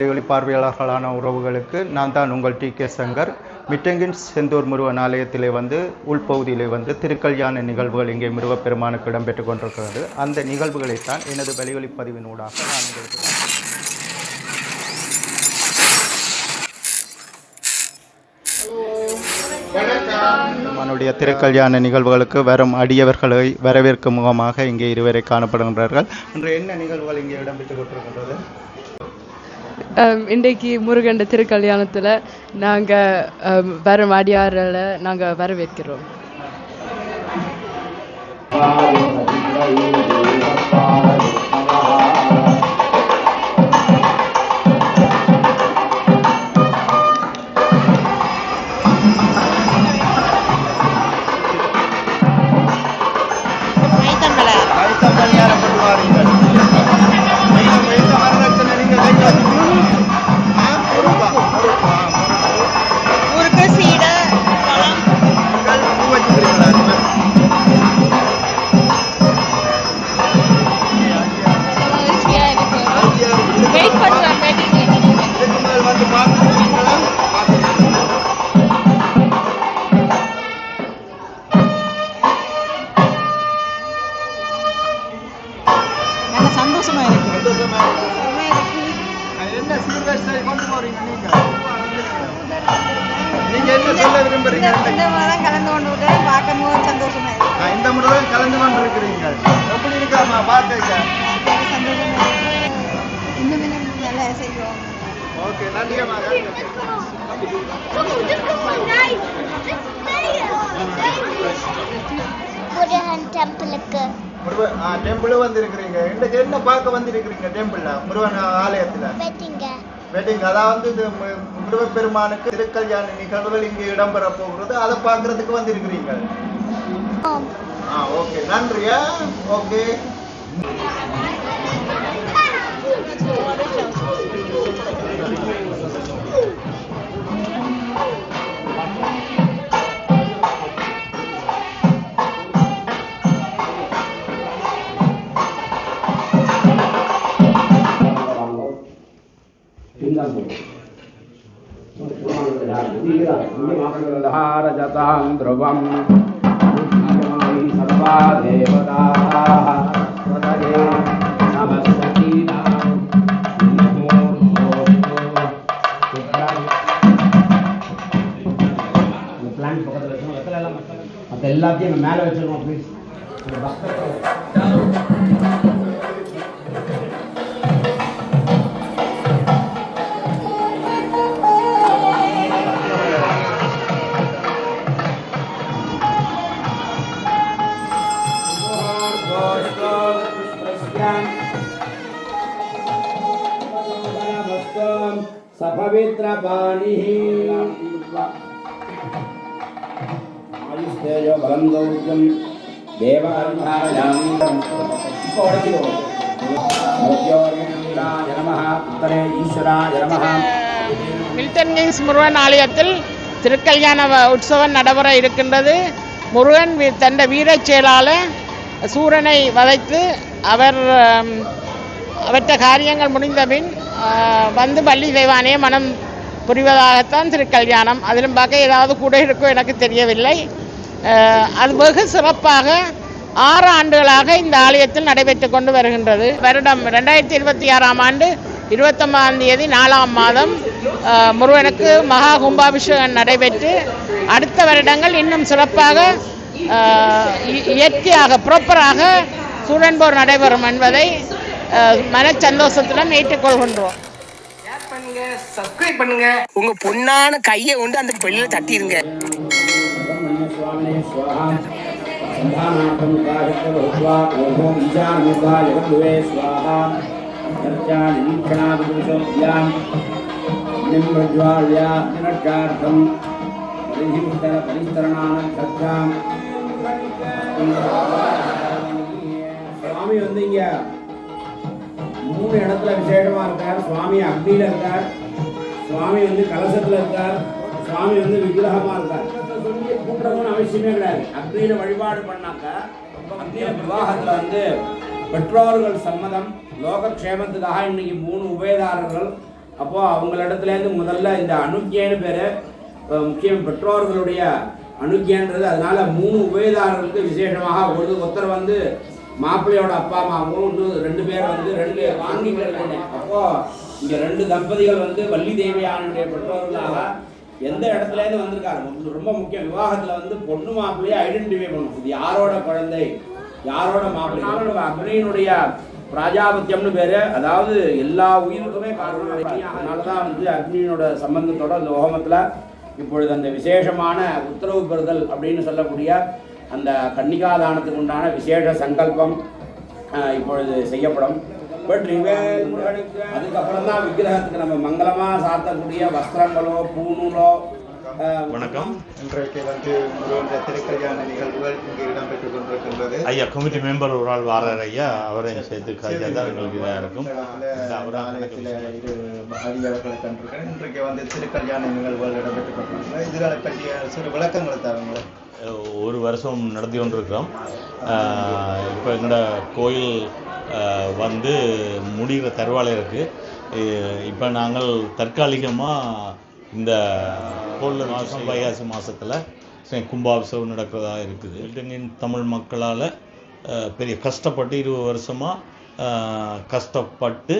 இடைவெளி பார்வையாளர்களான உறவுகளுக்கு நான் தான் உங்கள் டி கே சங்கர். மிட்டங்கின் செந்தூர் முருகன் ஆலயத்திலே வந்து உள்பகுதியிலே வந்து திருக்கல்யாண நிகழ்வுகள் இங்கே முருகப்பெருமானுக்கு இடம்பெற்றுக் கொண்டிருக்கிறது. அந்த நிகழ்வுகளைத்தான் எனது வெளிவெளி பதிவினூடாக நான் உங்களுக்கு நம்மளுடைய திருக்கல்யாண நிகழ்வுகளுக்கு வரும் அடியவர்களை வரவேற்கும் முகமாக இங்கே இருவரை காணப்படுகின்றார்கள். இன்று என்ன நிகழ்வுகள் இங்கே இடம்பெற்றுக் கொண்டிருக்கின்றது? இன்றைக்கு முருகண்ட திருக்கல்யாணத்தில் நாங்கள் வர அடியாரில் நாங்கள் வரவேற்கிறோம். சந்தோஷமா. என்ன சீர்வரிசை கொண்டு போறீங்க நீங்க நீங்க என்ன சொல்ல விரும்புறீங்க இந்த தான் கலந்து கொண்டு விட்டேன் பார்க்கும் போது சந்தோஷமா இருக்கு இந்த முறை கலந்து கொண்டு இருக்கிறீங்க எப்படி இருக்காமா பார்க்க சந்தோஷமா இன்னும் இன்னும் நல்லா செய்வோம் ஓகே நன்றியம்மா முருகன் டெம்பிளுக்கு முருகன் டெம்பிள் வந்திருக்கிறீங்க. இன்றைக்கு என்ன பார்க்க வந்திருக்கிறீங்க டெம்பிள்ல முருகன் ஆலயத்துல. வெட்டிங் அதாவது இது மு- முருகப்பெருமானுக்கு திருக்கல்யாண நிகழ்வுகள் இங்கே இடம்பெற போகிறது. அதை பார்க்கறதுக்கு வந்திருக்கிறீங்க ஆ ஓகே நன்றியா ஓகே வச்சோம் வெத்தலை எல்லாம் மற்ற எல்லாத்தையும் இங்க மேலே வச்சிருக்கோம் ப்ளீஸ் மில்டன் கிங்ஸ் முருகன் ஆலயத்தில் திருக்கல்யாண வ- உற்சவம் நடைபெற இருக்கின்றது. முருகன் வி- தந்த வீரச் செயலால் சூரனை வதைத்து அவர் அவற்ற காரியங்கள் முடிந்தபின் வந்து பள்ளி தெய்வானே மனம் புரிவதாகத்தான் திருக்கல்யாணம். அதிலும் பார்க்க ஏதாவது கூட இருக்கோ எனக்கு தெரியவில்லை. அது வெகு சிறப்பாக ஆறு ஆண்டுகளாக இந்த ஆலயத்தில் நடைபெற்று கொண்டு வருகின்றது. வருடம் ரெண்டாயிரத்தி இருபத்தி ஆறாம் ஆண்டு இருபத்தொம்பதாம் தேதி நாலாம் மாதம் முருகனுக்கு மகா கும்பாபிஷேகம் நடைபெற்று அடுத்த வருடங்கள் இன்னும் சிறப்பாக இ- இயற்கையாக ப்ராப்பராக சூழன்போர் நடைபெறும் என்பதை மன சந்தோஷத்துடன் ஏற்றுக்கொள்கின்றோம். பண்ணுங்க சப்ஸ்கிரைப் பண்ணுங்க. உங்க பொண்ணான கையை கொண்டு அந்த பெண்ணில் தட்டிடுங்க சுப்பிரமணிய சுவாமினே பரிஸ்தரணான சுவாமி வந்து மூணு இடத்துல விசேஷமாக இருக்கார். சுவாமி அக்னியில இருக்கார். சுவாமி வந்து கலசத்துல இருக்கார். சுவாமி வந்து விக்கிரகமா இருக்கார். சொல்லி கூட்டுறதுன்னு அவசியமே கிடையாது. அக்னியில வழிபாடு பண்ணாக்க அக்னியில விவாகத்துல வந்து பெற்றோர்கள் சம்மதம் லோகக்ஷேமத்துக்காக இன்னைக்கு மூணு உபயதாரர்கள். அப்போ அவங்களிடத்துலேருந்து முதல்ல இந்த அனுக்கியன்னு பேர் முக்கியம் பெற்றோர்களுடைய அனுக்கியன்றது அதனால மூணு உபயதாரர்களுக்கு விசேஷமாக ஒரு ஒருத்தர் வந்து மாப்பிள்ளையோட அப்பா அம்மாவும் இன்னும் ரெண்டு பேர் வந்து ரெண்டு ஆண்கள் அப்போ இங்க ரெண்டு தம்பதிகள் வந்து வள்ளி தேவியானுடைய பெற்றோர்களாக எந்த இடத்துல இருந்து வந்திருக்காரு? ரொம்ப முக்கியம். விவாகத்துல வந்து பொண்ணு மாப்பிள்ளையை ஐடென்டிஃபை பண்ணணும். இது யாரோட குழந்தை? யாரோட மாப்பிள்ளை? அக்னியினுடைய பிராஜாபத்தியம்னு பேரு. அதாவது எல்லா உயிருக்குமே காரணம். அதனால தான் வந்து அக்னியினோட சம்பந்தத்தோட அந்த ஓகமத்துல இப்பொழுது அந்த விசேஷமான உத்தரவு பெறுதல் அப்படின்னு சொல்லக்கூடிய அந்த கன்னிகாதானத்துக்கு உண்டான விசேஷ சங்கல்பம் இப்பொழுது செய்யப்படும். பட் அதுக்கப்புறம் தான் விக்கிரகத்துக்கு நம்ம மங்களமாக சாத்தக்கூடிய வஸ்திரங்களோ பூணூலோ வணக்கம். இன்றைக்கு வந்து முருகனுடைய திருக்கல்யாண நிகழ்வுகள் இங்கு இடம்பெற்றுக் கொண்டிருக்கின்றது. ஐயா கமிட்டி மெம்பர் ஒரு ஆள் வாரார் ஐயா. அவரையும் சேர்த்து காய்ச்சா தான் எங்களுக்கு இதாக இருக்கும் இந்த ஆலயத்தில் இரு அடியார்களை கண்டிருக்கிறேன். இன்றைக்கு வந்து திருக்கல்யாண நிகழ்வுகள் இடம்பெற்றுக் கொண்டிருக்கின்றன. இதுகளை பற்றிய சிறு விளக்கங்களை தருங்களேன் ஒரு வருஷம் நடத்தி கொண்டிருக்கிறோம். இப்போ எங்களோட கோயில் வந்து முடிகிற தருவாலை இருக்குது இப்போ நாங்கள் தற்காலிகமாக இந்த கோயில் மாதம் வைகாசி மாதத்தில் கும்பாபிஷேகம் நடக்கிறதா இருக்குது. இலங்கையின் தமிழ் மக்களால் பெரிய கஷ்டப்பட்டு இருபது வருஷமாக கஷ்டப்பட்டு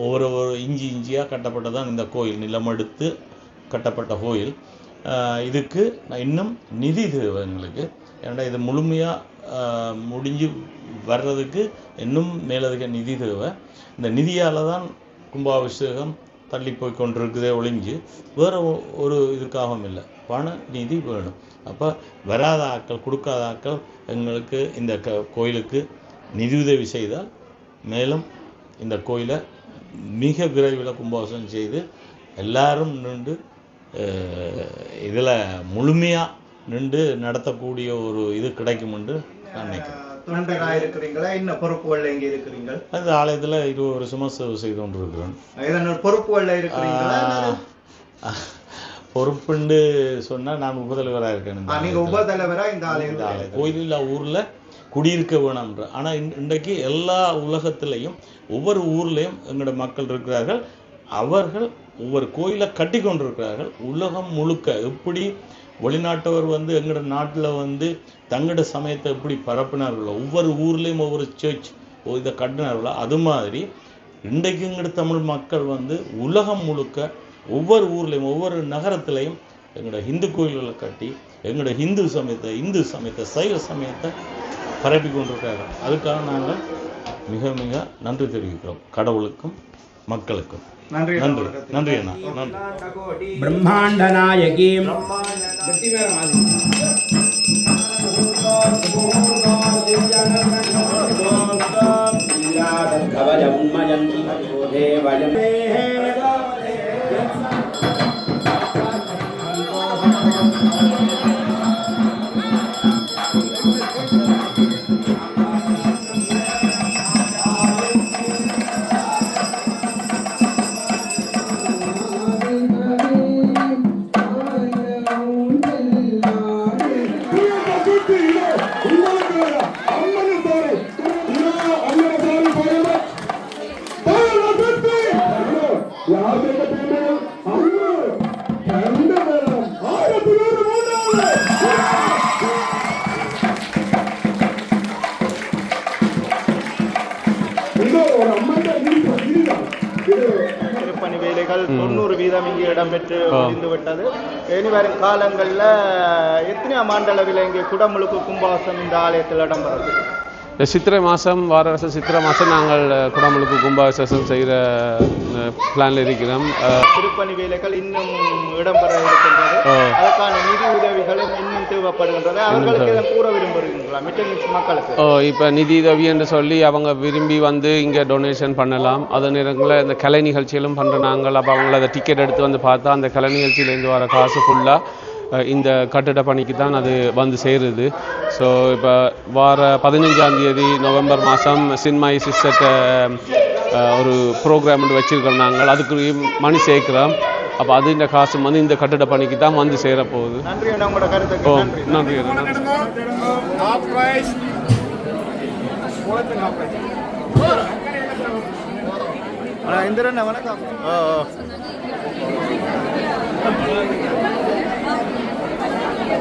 ஒவ்வொரு ஒரு இஞ்சி இஞ்சியாக கட்டப்பட்டதான் இந்த கோயில் நிலமெடுத்து கட்டப்பட்ட கோயில். இதுக்கு நான் இன்னும் நிதி தேவை எங்களுக்கு. ஏன்னா இது முழுமையாக முடிஞ்சு வர்றதுக்கு இன்னும் மேலதிக நிதி தேவை. இந்த நிதியால் தான் கும்பாபிஷேகம் தள்ளி போய் கொண்டிருக்குதே ஒழிஞ்சு வேறு ஒரு இதுக்காகவும் இல்லை. பண நிதி வேணும். அப்போ வராத ஆட்கள் கொடுக்காத ஆட்கள் எங்களுக்கு இந்த க கோயிலுக்கு நிதியுதவி செய்தால் மேலும் இந்த கோயிலை மிக விரைவில் கும்பாபிஷேகம் செய்து எல்லாரும் நின்று இதில் முழுமையாக நின்று நடத்தக்கூடிய ஒரு இது கிடைக்கும் என்று நான் நினைக்கிறேன். தொண்டராக இருக்கிறீங்களா என்ன பொறுப்புகள்ல இங்க இருக்கிறீங்கள் அந்த ஆலயத்தில் இருபது வருஷமாக சேவை செய்து கொண்டிருக்கிறேன் இதனோட பொறுப்புகள்ல இருக்கிறீங்களா? பொறுப்புண்டு சொன்னால் நான் உபதலைவராக இருக்கேன் இந்த ஆ, நீங்க ஆலயத்துல. உபதலைவரா இந்த ஆலயம் கோயிலில்லா ஊரில் குடியிருக்க வேணும்ன்ற. ஆனால் இன்றைக்கு எல்லா உலகத்திலையும் ஒவ்வொரு ஊர்லேயும் எங்களோட மக்கள் இருக்கிறார்கள். அவர்கள் ஒவ்வொரு கோயிலை கட்டி கொண்டிருக்கிறார்கள். உலகம் முழுக்க எப்படி வெளிநாட்டவர் வந்து எங்களோட நாட்டில் வந்து தங்களோட சமயத்தை எப்படி பரப்பினார்களோ ஒவ்வொரு ஊர்லேயும் ஒவ்வொரு சர்ச் இதை கட்டினார்களோ அது மாதிரி இன்றைக்கு எங்களோட தமிழ் மக்கள் வந்து உலகம் முழுக்க ஒவ்வொரு ஊர்லேயும் ஒவ்வொரு நகரத்துலையும் எங்களோட ஹிந்து கோயில்களை கட்டி எங்களோட ஹிந்து சமயத்தை இந்து சமயத்தை சைவ சமயத்தை பரப்பி கொண்டிருக்காங்க அதுக்காக நாங்கள் மிக மிக நன்றி தெரிவிக்கிறோம். கடவுளுக்கும் மக்களுக்கும் நன்றி நன்றி நன்றி அண்ணா நன்றி பிரம்மாண்ட திருப்பணி வேலைகள் தொண்ணூறு வீதம் இங்கு இடம்பெற்று முடிந்து விட்டது இனி வரும் காலங்களில் எத்தனையாம் ஆண்டளவில் இங்கே குடமுழுக்கு கும்பாசம் இந்த ஆலயத்தில் இடம்பெறுது இந்த சித்திரை மாதம் வார வருஷம் சித்திரை மாதம் நாங்கள் குடமுழுக்கு கும்பாபிஷேகம் செய்கிற பிளானில் இருக்கிறோம். திருப்பணி வேலைகள் இன்னும் இடம்பெற இருக்கின்றது. அதற்கான நிதி உதவிகளும் இன்னும் தேவைப்படுகின்றது. அவர்களுக்கு இதை கூற விரும்புகிறீங்களா மிட்டமிக்ஸ் மக்களுக்கு. ஓ இப்போ நிதி உதவி என்று சொல்லி அவங்க விரும்பி வந்து இங்கே டொனேஷன் பண்ணலாம். அதே நேரங்களில் இந்த கலை நிகழ்ச்சிகளும் பண்ணுற நாங்கள் அப்போ அவங்கள அதை டிக்கெட் எடுத்து வந்து பார்த்தா அந்த கலை நிகழ்ச்சியிலேருந்து வர காசு ஃபுல்லாக இந்த கட்டிட பணிக்கு தான் அது வந்து சேருது. ஸோ இப்போ வார பதினஞ்சாம் தேதி நவம்பர் மாதம் சின்மாய் சிஸ்டர்கிட்ட ஒரு ப்ரோக்ராம் வச்சுருக்கோம் நாங்கள். அதுக்கு மணி சேர்க்குறோம். அப்போ அது இந்த காசு வந்து இந்த கட்டிட பணிக்கு தான் வந்து சேர போகுது ஓ நன்றி. இந்திரன் வணக்கம்.